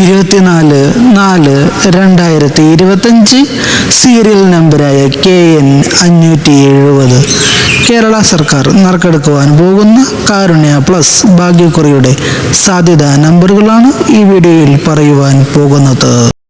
ഇരുപത്തിനാല് നാല് രണ്ടായിരത്തി ഇരുപത്തഞ്ച് സീരിയൽ നമ്പറായ കെ എൻ അഞ്ഞൂറ്റി എഴുപത്. കേരള സർക്കാർ നറുക്കെടുക്കുവാൻ പോകുന്ന കാരുണ്യ പ്ലസ് ഭാഗ്യക്കുറിയുടെ സാധ്യതാ നമ്പറുകളാണ് ഈ വീഡിയോയിൽ പറയുവാൻ പോകുന്നത്.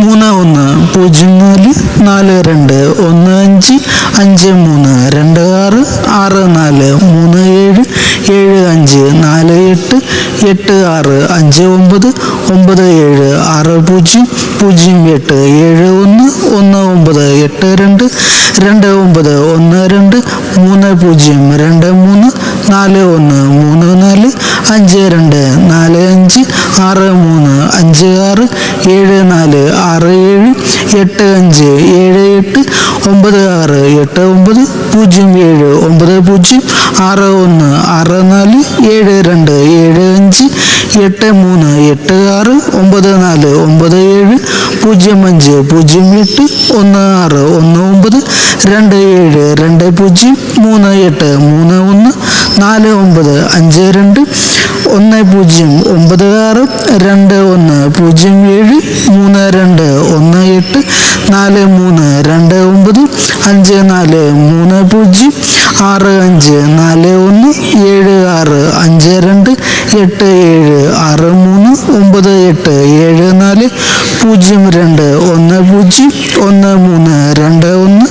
മൂന്ന് ഒന്ന് പൂജ്യം നാല് നാല് രണ്ട് ഒന്ന് അഞ്ച് അഞ്ച് മൂന്ന് രണ്ട് ആറ് ആറ് നാല് മൂന്ന് ഏഴ് ഏഴ് അഞ്ച് നാല് എട്ട് എട്ട് ആറ് അഞ്ച് ഒമ്പത് ഒമ്പത് ഏഴ് ആറ് പൂജ്യം പൂജ്യം എട്ട് ഏഴ് ഒന്ന് ഒന്ന് ഒമ്പത് എട്ട് രണ്ട് രണ്ട് ഒമ്പത് ഒന്ന് രണ്ട് മൂന്ന് പൂജ്യം രണ്ട് മൂന്ന് നാല് ഒന്ന് മൂന്ന് നാല് അഞ്ച് രണ്ട് നാല് അഞ്ച് ആറ് മൂന്ന് അഞ്ച് ആറ് ഏഴ് നാല് ആറ് ഏഴ് എട്ട് അഞ്ച് ഏഴ് എട്ട് ഒമ്പത് ആറ് എട്ട് ഒമ്പത് പൂജ്യം ഏഴ് ഒമ്പത് പൂജ്യം ആറ് ഒന്ന് ആറ് നാല് ഏഴ് രണ്ട് ഏഴ് അഞ്ച് എട്ട് മൂന്ന് എട്ട് ആറ് ഒമ്പത് നാല് ഒമ്പത് ഏഴ് പൂജ്യം അഞ്ച് പൂജ്യം എട്ട് ഒന്ന് ആറ് ഒന്ന് ഒമ്പത് രണ്ട് ഏഴ് രണ്ട് പൂജ്യം മൂന്ന് എട്ട് മൂന്ന് ഒന്ന് നാല് ഒമ്പത് അഞ്ച് രണ്ട് ഒന്ന് പൂജ്യം ഒമ്പത് ആറ് രണ്ട് ഒന്ന് പൂജ്യം ഏഴ് മൂന്ന് രണ്ട് ഒന്ന് എട്ട് നാല് മൂന്ന് രണ്ട് ഒമ്പത് അഞ്ച് നാല് മൂന്ന് പൂജ്യം ആറ് അഞ്ച് നാല് ഒന്ന് ഏഴ് ആറ് അഞ്ച് രണ്ട് എട്ട് ഏഴ് ആറ് മൂന്ന് ഒമ്പത് എട്ട് ഏഴ് നാല് പൂജ്യം രണ്ട് ഒന്ന് പൂജ്യം ഒന്ന് മൂന്ന് രണ്ട് ഒന്ന്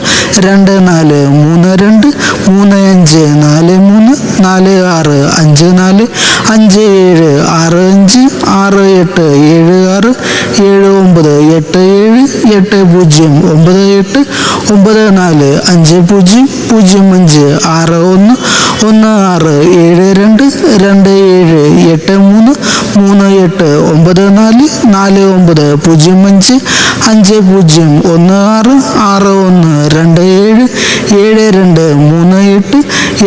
രണ്ട് നാല് മൂന്ന് രണ്ട് മൂന്ന് അഞ്ച് നാല് മൂന്ന് നാല് ആറ് അഞ്ച് നാല് അഞ്ച് ഏഴ് ആറ് ആറ് എട്ട് ഏഴ് ആറ് ഏഴ് ഒമ്പത് എട്ട് ഏഴ് എട്ട് പൂജ്യം ഒമ്പത് എട്ട് ഒമ്പത് നാല് അഞ്ച് പൂജ്യം പൂജ്യം അഞ്ച് ആറ് ഒന്ന് ഒന്ന് ആറ് ഏഴ് രണ്ട് രണ്ട് ഏഴ് എട്ട് മൂന്ന് മൂന്ന് എട്ട് ഒമ്പത് നാല് നാല് ഒമ്പത് പൂജ്യം അഞ്ച് അഞ്ച് പൂജ്യം ഒന്ന് ആറ് ആറ് ഒന്ന് രണ്ട് ഏഴ് ഏഴ് രണ്ട് മൂന്ന് എട്ട്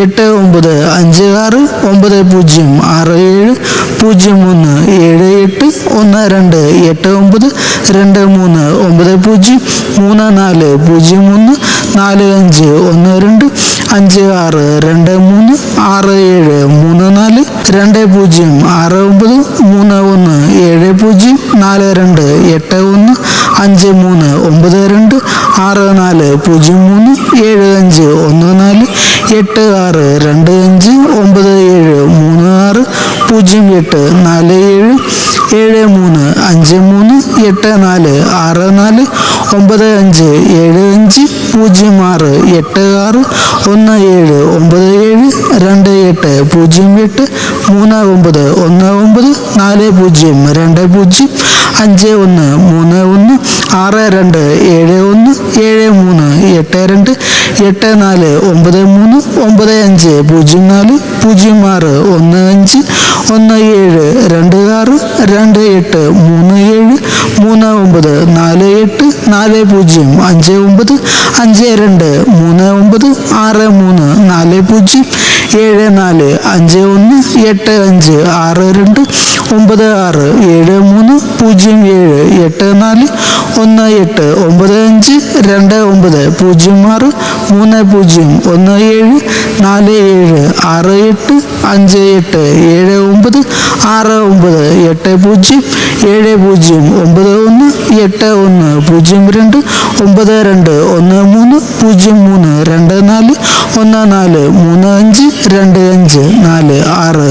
എട്ട് ഒമ്പത് അഞ്ച് ആറ് ഒമ്പത് പൂജ്യം ആറ് ഏഴ് പൂജ്യം ഒന്ന് ഏഴ് എട്ട് ഒന്ന് രണ്ട് എട്ട് ഒമ്പത് രണ്ട് മൂന്ന് ഒമ്പത് പൂജ്യം മൂന്ന് നാല് പൂജ്യം ഒന്ന് നാല് അഞ്ച് ഒന്ന് രണ്ട് അഞ്ച് ആറ് രണ്ട് മൂന്ന് ആറ് ഏഴ് മൂന്ന് നാല് രണ്ട് പൂജ്യം ആറ് ഒമ്പത് മൂന്ന് ഒന്ന് ഏഴ് പൂജ്യം നാല് രണ്ട് എട്ട് ഒന്ന് അഞ്ച് മൂന്ന് ഒമ്പത് രണ്ട് ആറ് നാല് പൂജ്യം മൂന്ന് ഏഴ് അഞ്ച് ഒന്ന് നാല് എട്ട് ആറ് രണ്ട് അഞ്ച് ഒമ്പത് ഏഴ് മൂന്ന് ആറ് പൂജ്യം എട്ട് നാല് ഏഴ് ഏഴ് മൂന്ന് അഞ്ച് മൂന്ന് എട്ട് നാല് ആറ് നാല് ഒമ്പത് അഞ്ച് ഏഴ് അഞ്ച് പൂജ്യം ആറ് എട്ട് ആറ് ഒന്ന് ഏഴ് ഒമ്പത് ഏഴ് രണ്ട് എട്ട് പൂജ്യം എട്ട് മൂന്ന് ഒമ്പത് ഒന്ന് ഒമ്പത് നാല് പൂജ്യം രണ്ട് പൂജ്യം അഞ്ച് ഒന്ന് മൂന്ന് ഒന്ന് ആറ് രണ്ട് ഏഴ് ഒന്ന് ഏഴ് മൂന്ന് എട്ട് രണ്ട് എട്ട് നാല് ഒമ്പത് മൂന്ന് ഒമ്പത് അഞ്ച് പൂജ്യം നാല് പൂജ്യം ആറ് ഒന്ന് അഞ്ച് ഒന്ന് ഏഴ് രണ്ട് ആറ് രണ്ട് എട്ട് മൂന്ന് ഏഴ് മൂന്ന് ഒമ്പത് നാല് എട്ട് നാല് പൂജ്യം അഞ്ച് ഒമ്പത് അഞ്ച് രണ്ട് മൂന്ന് ഒമ്പത് ആറ് മൂന്ന് നാല് പൂജ്യം ഏഴ് നാല് അഞ്ച് ഒന്ന് എട്ട് അഞ്ച് ആറ് രണ്ട് ഒമ്പത് ആറ് ഏഴ് മൂന്ന് പൂജ്യം ഏഴ് എട്ട് നാല് ഒന്ന് എട്ട് ഒമ്പത് അഞ്ച് രണ്ട് ഒമ്പത് പൂജ്യം ആറ് മൂന്ന് പൂജ്യം ഒന്ന് ഏഴ് നാല് ഏഴ് ആറ് എട്ട് അഞ്ച് എട്ട് ഏഴ് ഒമ്പത് ആറ് ഒമ്പത് എട്ട് പൂജ്യം ഏഴ് പൂജ്യം ഒമ്പത് ഒന്ന് എട്ട് ഒന്ന് പൂജ്യം രണ്ട് ഒമ്പത് രണ്ട് ഒന്ന് മൂന്ന് പൂജ്യം മൂന്ന് രണ്ട് നാല് ഒന്ന് നാല് മൂന്ന് അഞ്ച് രണ്ട് അഞ്ച് നാല് ആറ്